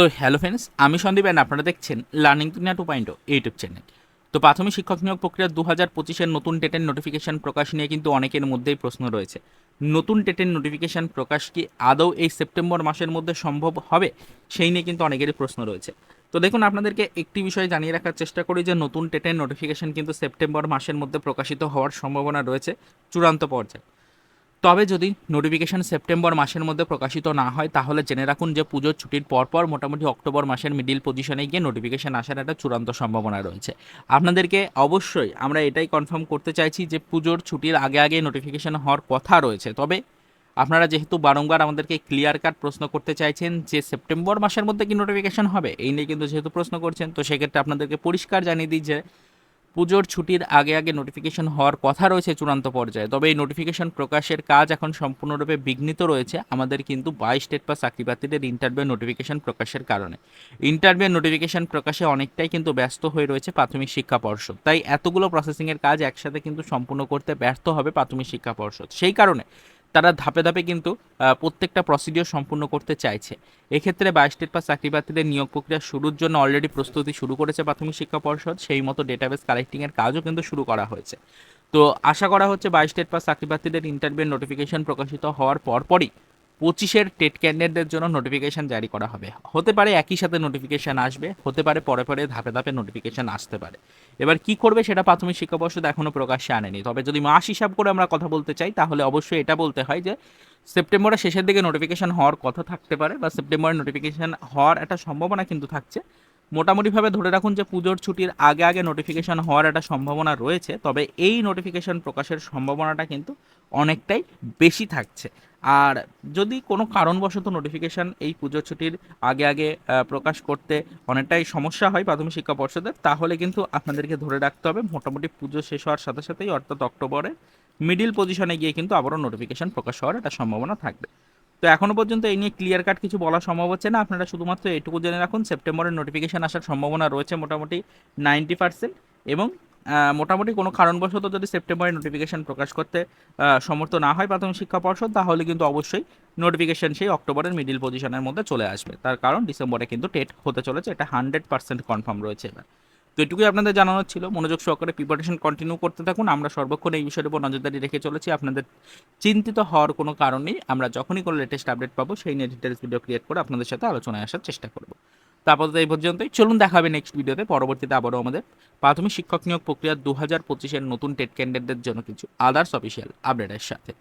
তো hello friends, আমি Sandeep and আপনারা দেখছেন লার্নিং দুনিয়া টু পয়েন্ট ইউটিউব চ্যানেল। তো প্রাথমিক শিক্ষক নিয়োগ প্রক্রিয়া দু হাজার পঁচিশের নতুন টেটের নোটিফিকেশন প্রকাশ নিয়ে কিন্তু অনেকের মধ্যেই প্রশ্ন রয়েছে। নতুন টেটের নোটিফিকেশন প্রকাশ কি আদৌ এই সেপ্টেম্বর মাসের মধ্যে সম্ভব হবে? সেই নিয়ে কিন্তু অনেকেরই প্রশ্ন রয়েছে। তো দেখুন, আপনাদেরকে একটি বিষয় জানিয়ে রাখার চেষ্টা করি যে নতুন টেটের নোটিফিকেশন কিন্তু সেপ্টেম্বর মাসের মধ্যে প্রকাশিত হওয়ার সম্ভাবনা রয়েছে চূড়ান্ত পর্যায়ে। তবে যদি নোটিফিকেশন সেপ্টেম্বর মাসের মধ্যে প্রকাশিত না হয়, তাহলে জেনে রাখুন যে পুজোর ছুটির পরপর মোটামুটি অক্টোবর মাসের মিডিল পজিশনে গিয়ে নোটিফিকেশন আসার একটা চূড়ান্ত সম্ভাবনা রয়েছে। আপনাদেরকে অবশ্যই আমরা এটাই কনফার্ম করতে চাইছি যে পুজোর ছুটির আগে আগে নোটিফিকেশন হওয়ার কথা রয়েছে। তবে আপনারা যেহেতু বারংবার আমাদেরকে ক্লিয়ার কাট প্রশ্ন করতে চাইছেন যে সেপ্টেম্বর মাসের মধ্যে কি নোটিফিকেশন হবে, এই নিয়ে কিন্তু যেহেতু প্রশ্ন করছেন, তো সেক্ষেত্রে আপনাদেরকে পরিষ্কার জানিয়ে দিই যে পুজোর ছুটির আগে আগে নোটিফিকেশন হওয়ার কথা রয়েছে চূড়ান্ত পর্যায়ে। তবে এই নোটিফিকেশন প্রকাশের কাজ এখন সম্পূর্ণরূপে বিঘ্নিত রয়েছে। আমাদের কিন্তু বাইশ স্টেট বা চাকরি প্রার্থীদের ইন্টারভিউ নোটিফিকেশন প্রকাশের কারণে। ইন্টারভিউ নোটিফিকেশন প্রকাশে অনেকটাই কিন্তু ব্যস্ত হয়ে রয়েছে প্রাথমিক শিক্ষা পর্ষদ। তাই এতগুলো প্রসেসিংয়ের কাজ একসাথে কিন্তু সম্পূর্ণ করতে ব্যর্থ হবে প্রাথমিক শিক্ষা পর্ষদ। সেই কারণে তারা ধাপে ধাপে কিন্তু প্রত্যেকটা প্রসিডিওর সম্পূর্ণ করতে চাইছে। এক্ষেত্রে বাইশ স্টেট পাস চাকরি প্রার্থীদের নিয়োগ প্রক্রিয়া শুরুর জন্য অলরেডি প্রস্তুতি শুরু করেছে প্রাথমিক শিক্ষা পর্ষদ, সেই মতো ডেটাবেস কালেক্টিংয়ের কাজও কিন্তু শুরু করা হয়েছে। তো আশা করা হচ্ছে বাইশ স্টেট পাস চাকরি প্রার্থীদের ইন্টারভিউ নোটিফিকেশন প্রকাশিত হওয়ার পরপরই পঁচিশের টেট ক্যান্ডিডেটদের জন্য নোটিফিকেশান জারি করা হবে। হতে পারে একই সাথে নোটিফিকেশান আসবে, হতে পারে পরে পরে ধাপে ধাপে নোটিফিকেশান আসতে পারে। এবার কি করবে সেটা প্রাথমিক শিক্ষা পর্ষদ এখনও প্রকাশ্যে আনেনি। তবে যদি মাস হিসাব করে আমরা কথা বলতে চাই, তাহলে অবশ্যই এটা বলতে হয় যে, সেপ্টেম্বরের শেষের দিকে নোটিফিকেশান হওয়ার কথা থাকতে পারে বা সেপ্টেম্বরে নোটিফিকেশান হওয়ার একটা সম্ভাবনা কিন্তু থাকছে। মোটামুটিভাবে ধরে রাখুন যে পুজোর ছুটির আগে আগে নোটিফিকেশান হওয়ার একটা সম্ভাবনা রয়েছে, তবে এই নোটিফিকেশান প্রকাশের সম্ভাবনাটা কিন্তু অনেকটাই বেশি থাকছে। আর যদি কোনো কারণবশত নোটিফিকেশান এই পুজোর ছুটির আগে আগে প্রকাশ করতে অনেকটাই সমস্যা হয় প্রাথমিক শিক্ষা পর্ষদের, তাহলে কিন্তু আপনাদেরকে ধরে রাখতে হবে মোটামুটি পুজো শেষ হওয়ার সাথে সাথেই অর্থাৎ অক্টোবরে মিডিল পজিশনে গিয়ে কিন্তু আবারও নোটিফিকেশান প্রকাশ হওয়ার একটা সম্ভাবনা থাকবে। তো এখনও পর্যন্ত এই নিয়ে ক্লিয়ার কাট কিছু বলা সম্ভব হচ্ছে না। আপনারা শুধুমাত্র এটুকু জেনে রাখুন, সেপ্টেম্বরের নোটিফিকেশন আসার সম্ভাবনা রয়েছে মোটামুটি নাইনটি পার্সেন্ট এবং মোটামুটি কোনো কারণবশত যদি সেপ্টেম্বরে নোটিফিকেশন প্রকাশ করতে সমর্থ না হয় প্রাথমিক শিক্ষা পর্ষদ, তাহলে কিন্তু অবশ্যই নোটিফিকেশান সেই অক্টোবরের মিডিল পজিশনের মধ্যে চলে আসবে। তার কারণ ডিসেম্বরে কিন্তু টেট হতে চলেছে, এটা হান্ড্রেড পার্সেন্ট কনফার্ম রয়েছে এবার। তো এটুকুই আপনাদের জানানোর ছিল। মনোযোগ সহকারে প্রিপারেশন কন্টিনিউ করতে থাকুন। আমরা সর্বক্ষণ এই বিষয়ের উপর নজরদারি রেখে চলেছি। আপনাদের চিন্তিত হওয়ার কোনো কারণ নেই। আমরা যখনই কোনো লেটেস্ট আপডেট পাবো, সেই নিয়ে ডিটেলস ভিডিও ক্রিয়েট করে আপনাদের সাথে আলোচনায় আসার চেষ্টা করব। তো আপাতত এই পর্যন্তই। চলুন দেখা হবে নেক্সট ভিডিওতে পরবর্তীতে আবারও আমাদের প্রাথমিক শিক্ষক নিয়োগ প্রক্রিয়া দু হাজার পঁচিশের নতুন টেট ক্যান্ডিডেটদের জন্য কিছু আদার্স অফিসিয়াল আপডেটের সাথে।